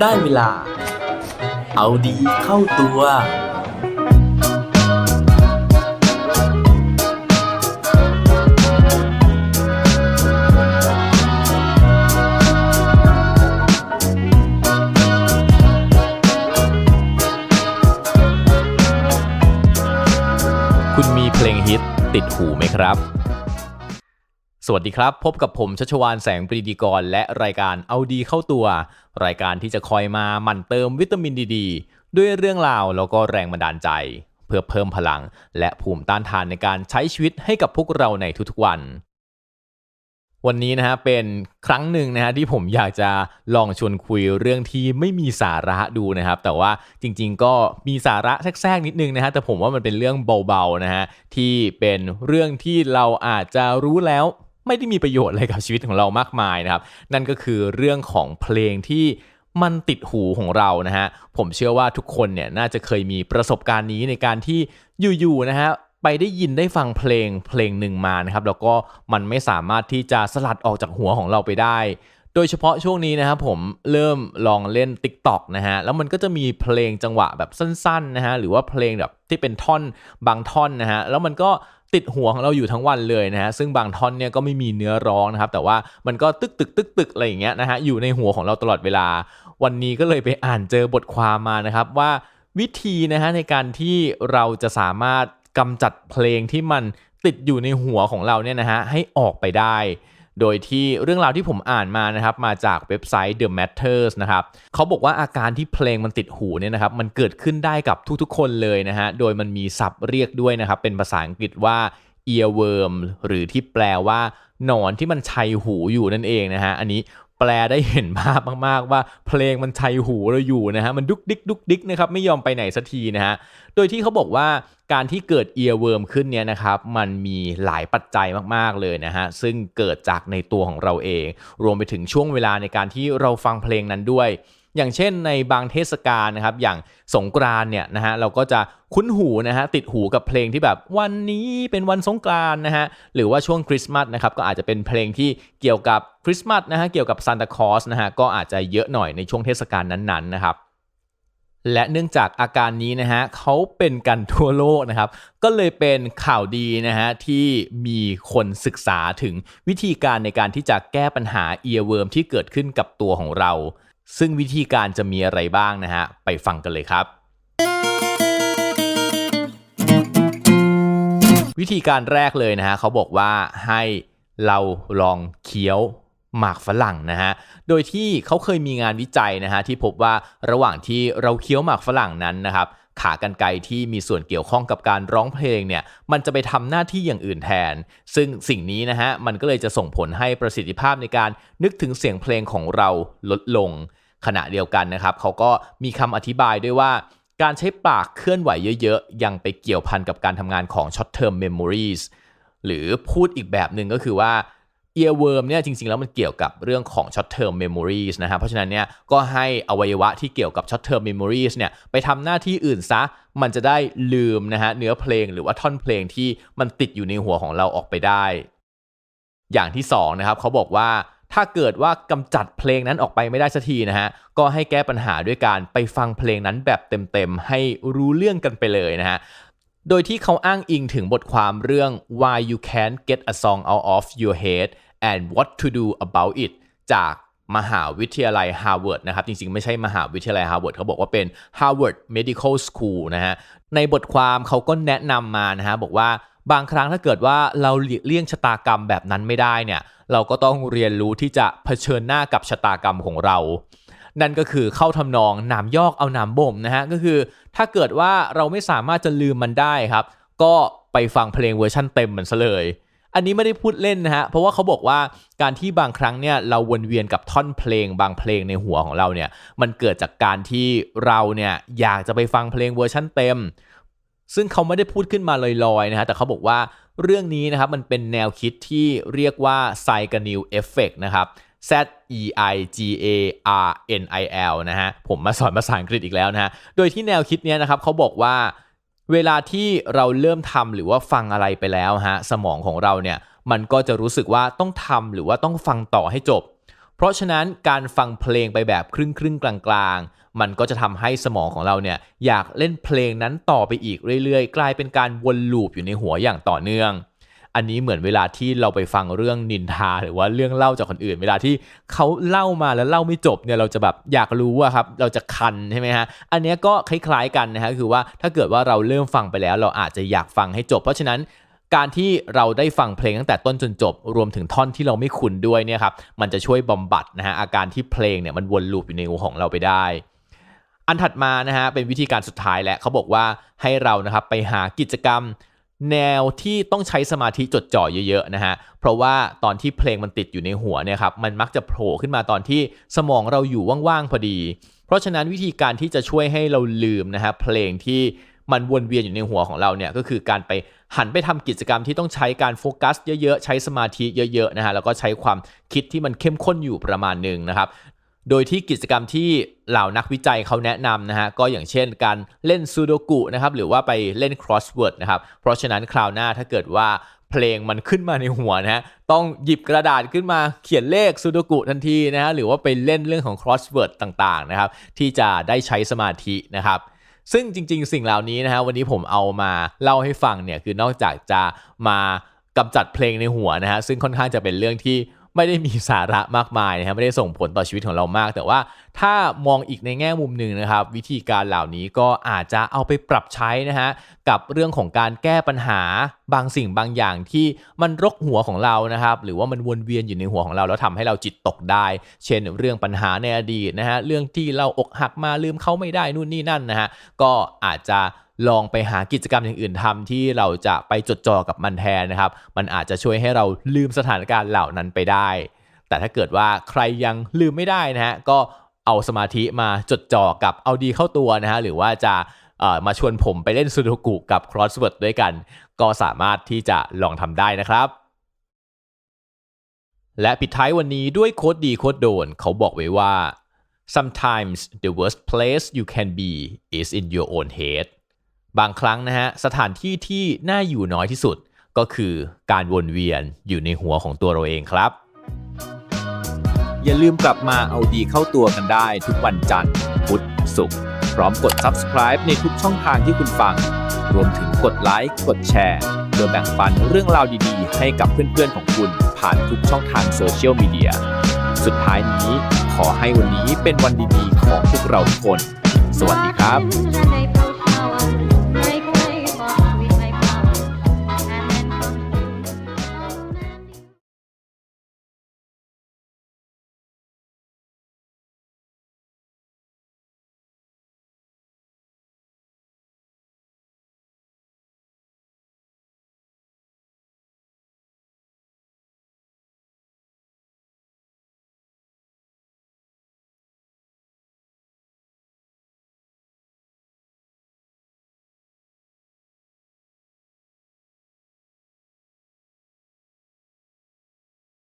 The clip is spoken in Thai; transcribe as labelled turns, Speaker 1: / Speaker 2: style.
Speaker 1: ได้เวลา เอาดีเข้าตัว
Speaker 2: คุณมีเพลงฮิตติดหูไหมครับ สวัสดีครับ พบกับผมชัชวานแสงปรีดีกร และรายการเอาดีเข้าตัว รายการที่จะคอยมาหมั่นเติมวิตามินดีดด้วยเรื่องราวแล้วก็แรงบันดาลใจ เพื่อเพิ่มพลัง และภูมิต้านทานในการใช้ชีวิตให้กับพวกเราในทุกๆวัน วันนี้นะฮะเป็นครั้งหนึ่งนะฮะที่ผมอยากจะลองชวนคุยเรื่องที่ไม่มีสาระดูนะครับ แต่ว่าจริง ๆ ก็มีสาระแทรกๆนิดนึงนะฮะแต่ผมว่ามันเป็นเรื่องเบาๆนะฮะที่เป็นเรื่องที่เราอาจจะรู้แล้ว ไม่ได้มีประโยชน์อะไรกับชีวิตของเรามากมายนะครับ นั่นก็คือเรื่องของเพลงที่มันติดหูของเรานะฮะ ผมเชื่อว่าทุกคนเนี่ยน่าจะเคยมีประสบการณ์นี้ในการที่อยู่ๆนะฮะไปได้ยินได้ฟังเพลงเพลงหนึ่งมานะครับ แล้วก็มันไม่สามารถที่จะสลัดออกจากหัวของเราไปได้ โดยเฉพาะช่วงนี้นะครับผมเริ่มลองเล่น Tik t o อกนะฮะแล้วมันก็จะมีเพลงจังหวะแบบสั้นๆนะฮะหรือว่าเพลงแบบที่เป็นท่อนบางท่อนนะฮะแล้วมันก็ ติดหัวของเราอยู่ทั้งวันเลยนะฮะซึ่งบางท่อนเนี่ยก็ไม่มีเนื้อร้องนะครับแต่ว่ามันก็ตึกตึกตึกตึกอะไรอย่างเงี้ยนะฮะอยู่ในหัวของเราตลอดเวลา วันนี้ก็เลยไปอ่านเจอบทความมานะครับว่าวิธีนะฮะในการที่เราจะสามารถกำจัดเพลงที่มันติดอยู่ในหัวของเราเนี่ยนะฮะให้ออกไปได้ โดยที่เรื่องราวที่ผมอ่านมานะครับมาจากเว็บไซต์ The Matters นะครับเขาบอกว่าอาการที่เพลงมันติดหูเนี่ยนะครับมันเกิดขึ้นได้กับทุกๆ คนเลยนะฮะโดยมันมีศัพท์เรียกด้วยนะครับเป็นภาษาอังกฤษว่า earworm หรือที่แปลว่าหนอนที่มันชัยหูอยู่นั่นเองนะฮะอันนี้ แปลได้เห็นภาพมากๆ ว่าเพลงมันชัยหูเราอยู่นะฮะมันดุกดิกดุกดิกนะครับไม่ยอมไปไหนสักทีนะฮะโดยที่เขาบอกว่าการที่เกิดเอียร์เวิร์มขึ้นเนี่ยนะครับมันมีหลายปัจจัยมากๆเลยนะฮะซึ่งเกิดจากในตัวของเราเอง รวมไปถึงช่วงเวลาในการที่เราฟังเพลงนั้นด้วย อย่างเช่นในบางเทศกาลนะครับ อย่างสงกรานเนี่ยนะฮะเราก็จะคุ้นหูนะฮะติดหูกับเพลงที่แบบวันนี้เป็นวันสงกรานนะฮะหรือว่าช่วงคริสต์มาสนะครับก็อาจจะเป็นเพลงที่เกี่ยวกับคริสต์มาสนะฮะเกี่ยวกับซานตาคลอสนะฮะก็อาจจะเยอะหน่อยในช่วงเทศกาลนั้นๆนะครับและเนื่องจากอาการนี้นะฮะเขาเป็นกันทั่วโลกนะครับ ก็เลยเป็นข่าวดีนะฮะที่มีคนศึกษาถึงวิธีการในการที่จะแก้ปัญหาเอียเวิร์มที่เกิดขึ้นกับตัวของเรา ซึ่งวิธีการจะมีอะไรบ้างนะฮะ ไปฟังกันเลยครับ วิธีการแรกเลยนะฮะเขาบอกว่าให้เราลองเคี้ยวหมากฝรั่งนะฮะ โดยที่เขาเคยมีงานวิจัยนะฮะที่พบว่าระหว่างที่เราเคี้ยวหมากฝรั่งนั้นนะครับ ขากรรไกรที่มีส่วนเกี่ยวข้องกับการร้องเพลงเนี่ยมันจะไปทำหน้าที่อย่างอื่นแทน ซึ่งสิ่งนี้นะฮะมันก็เลยจะส่งผลให้ประสิทธิภาพในการนึกถึงเสียงเพลงของเราลดลง ขณะเดียวกันนะครับเขาก็มีคำอธิบายด้วยว่าการใช้ปากเคลื่อนไหวเยอะๆ ยังไปเกี่ยวพันกับการทำงานของ short term memories หรือพูดอีกแบบหนึ่งก็คือว่า earworm เนี่ยจริงๆ แล้วมันเกี่ยวกับเรื่องของ short term memories นะฮะเพราะฉะนั้นเนี่ยก็ให้อวัยวะที่เกี่ยวกับ short term memories เนี่ยไปทำหน้าที่อื่นซะมันจะได้ลืมนะฮะเนื้อเพลงหรือว่าท่อนเพลงที่มันติดอยู่ในหัวของเราออกไปได้ อย่างที่สองนะครับเขาบอกว่าถ้าเกิดว่ากำจัดเพลงนั้นออกไปไม่ได้สักทีนะฮะ ก็ให้แก้ปัญหาด้วยการไปฟังเพลงนั้นแบบเต็มๆ ให้รู้เรื่องกันไปเลยนะฮะ โดยที่เขาอ้างอิงถึงบทความเรื่อง why you can't get a song out of your head and what to do about it จากมหาวิทยาลัย Harvard นะครับ จริงๆ ไม่ใช่มหาวิทยาลัย Harvard เขาบอกว่าเป็น Harvard Medical School นะฮะ ในบทความเขาก็แนะนำมานะฮะ บอกว่าบางครั้งถ้าเกิดว่าเราหลีกเลี่ยงชะตากรรมแบบนั้นไม่ได้เนี่ย เราก็ต้องเรียนรู้ที่จะเผชิญหน้ากับชะตากรรมของเรา นั่นก็คือเข้าทำนองนามยอกเอานามบ่มนะฮะ ก็คือถ้าเกิดว่าเราไม่สามารถจะลืมมันได้ครับ ก็ไปฟังเพลงเวอร์ชั่นเต็มมันซะเลย อันนี้ไม่ได้พูดเล่นนะฮะ เพราะว่าเขาบอกว่าการที่บางครั้งเนี่ยเราวนเวียนกับท่อนเพลงบางเพลงในหัวของเราเนี่ยมันเกิดจากการที่เราเนี่ยอยากจะไปฟังเพลงเวอร์ชั่นเต็ม ซึ่งเขาไม่ได้พูดขึ้นมาลอยๆนะฮะแต่เขาบอกว่าเรื่องนี้นะครับมันเป็นแนวคิดที่เรียกว่า p s y c h o n i l effect นะครับ Z E I G A R N I L นะฮะผมมาสอนภาษาอังกฤษอีกแล้วนะฮะโดยที่แนวคิดเนี้ยนะครับเขาบอกว่า เวลาที่เราเริ่มทำหรือว่าฟังอะไรไปแล้วฮะสมองของเราเนี่ยมันก็จะรู้สึกว่าต้องทำหรือว่าต้องฟังต่อให้จบ เพราะฉะนั้นการฟังเพลงไปแบบครึ่งครึ่งกลางๆ มันก็จะทำให้สมองของเราเนี่ยอยากเล่นเพลงนั้นต่อไปอีกเรื่อยๆ กลายเป็นการวนลูปอยู่ในหัวอย่างต่อเนื่อง อันนี้เหมือนเวลาที่เราไปฟังเรื่องนินทา หรือว่าเรื่องเล่าจากคนอื่น เวลาที่เขาเล่ามาแล้วเล่าไม่จบเนี่ยเราจะแบบอยากรู้อะครับเราจะคันใช่ไหมฮะอันเนี้ยก็คล้ายๆกันนะฮะคือว่าถ้าเกิดว่าเราเริ่มฟังไปแล้ว เราอาจจะอยากฟังให้จบ เพราะฉะนั้นการที่เราได้ฟังเพลงตั้งแต่ต้นจนจบ รวมถึงท่อนที่เราไม่คุ้นด้วยเนี่ยครับมันจะช่วยบำบัดนะฮะอาการที่เพลงเนี่ยมันวนลูปอยู่ในหัวของเราไปได้ อันถัดมานะฮะเป็นวิธีการสุดท้ายและเขาบอกว่าให้เรานะครับไปหากิจกรรม แนวที่ต้องใช้สมาธิจดจ่อเยอะๆนะฮะ เพราะว่าตอนที่เพลงมันติดอยู่ในหัวเนี่ยครับ มันมักจะโผล่ขึ้นมาตอนที่สมองเราอยู่ว่างๆพอดี เพราะฉะนั้นวิธีการที่จะช่วยให้เราลืมนะฮะเพลงที่มันวนเวียนอยู่ในหัวของเราเนี่ยก็คือการไปหันไปทำกิจกรรมที่ต้องใช้การโฟกัสเยอะๆ ใช้สมาธิเยอะๆนะฮะแล้วก็ใช้ความคิดที่มันเข้มข้นอยู่ประมาณหนึ่งนะครับ โดยที่กิจกรรมที่เหล่านักวิจัยเขาแนะนำนะฮะก็อย่างเช่นการเล่นซูโดกุนะครับหรือว่าไปเล่น crossword นะครับเพราะฉะนั้นคราวหน้าถ้าเกิดว่าเพลงมันขึ้นมาในหัวนะฮะต้องหยิบกระดาษขึ้นมาเขียนเลขซูโดกุทันทีนะฮะหรือว่าไปเล่นเรื่องของ crossword ต่างๆนะครับที่จะได้ใช้สมาธินะครับซึ่งจริงๆ สิ่งเหล่านี้นะฮะวันนี้ผมเอามาเล่าให้ฟังเนี่ยคือนอกจากจะมากำจัดเพลงในหัวนะฮะซึ่งค่อนข้างจะเป็นเรื่องที่ ไม่ได้มีสาระมากมายนะฮะไม่ได้ส่งผลต่อชีวิตของเรามาก แต่ว่าถ้ามองอีกในแง่มุมหนึ่งนะครับ วิธีการเหล่านี้ก็อาจจะเอาไปปรับใช้นะฮะกับเรื่องของการแก้ปัญหาบางสิ่งบางอย่างที่มันรกหัวของเรานะครับ หรือว่ามันวนเวียนอยู่ในหัวของเรา แล้วทำให้เราจิตตกได้ เช่น เรื่องปัญหาในอดีตนะฮะเรื่องที่เราอกหักมาลืมเขาไม่ได้นู่นนี่นั่นนะฮะก็อาจจะ ลองไปหากิจกรรมอย่างอื่นทำที่เราจะไปจดจ่อกับมันแทนนะครับ มันอาจจะช่วยให้เราลืมสถานการณ์เหล่านั้นไปได้ แต่ถ้าเกิดว่าใครยังลืมไม่ได้นะฮะก็เอาสมาธิมาจดจ่อกับเอาดีเข้าตัวนะฮะหรือว่าจะมาชวนผมไปเล่นซูโดกุกับ crossword ด้วยกัน ก็สามารถที่จะลองทำได้นะครับ และปิดท้ายวันนี้ด้วยโค้ดดีโค้ดโดน เขาบอกไว้ว่า sometimes the worst place you can be is in your own head บางครั้งนะฮะสถานที่ที่น่าอยู่น้อยที่สุดก็คือการวนเวียนอยู่ในหัวของตัวเราเองครับ อย่าลืมกลับมาเอาดีเข้าตัวกันได้ทุกวันจันทร์พุธศุกร์พร้อมกด subscribe ในทุกช่องทางที่คุณฟัง รวมถึงกดไลค์กดแชร์เพื่อแบ่งปันเรื่องราวดีๆ ให้กับเพื่อนๆของคุณผ่านทุกช่องทางโซเชียลมีเดียสุดท้ายนี้ขอให้วันนี้เป็นวันดีๆของพวกเราทุกคน สวัสดีครับ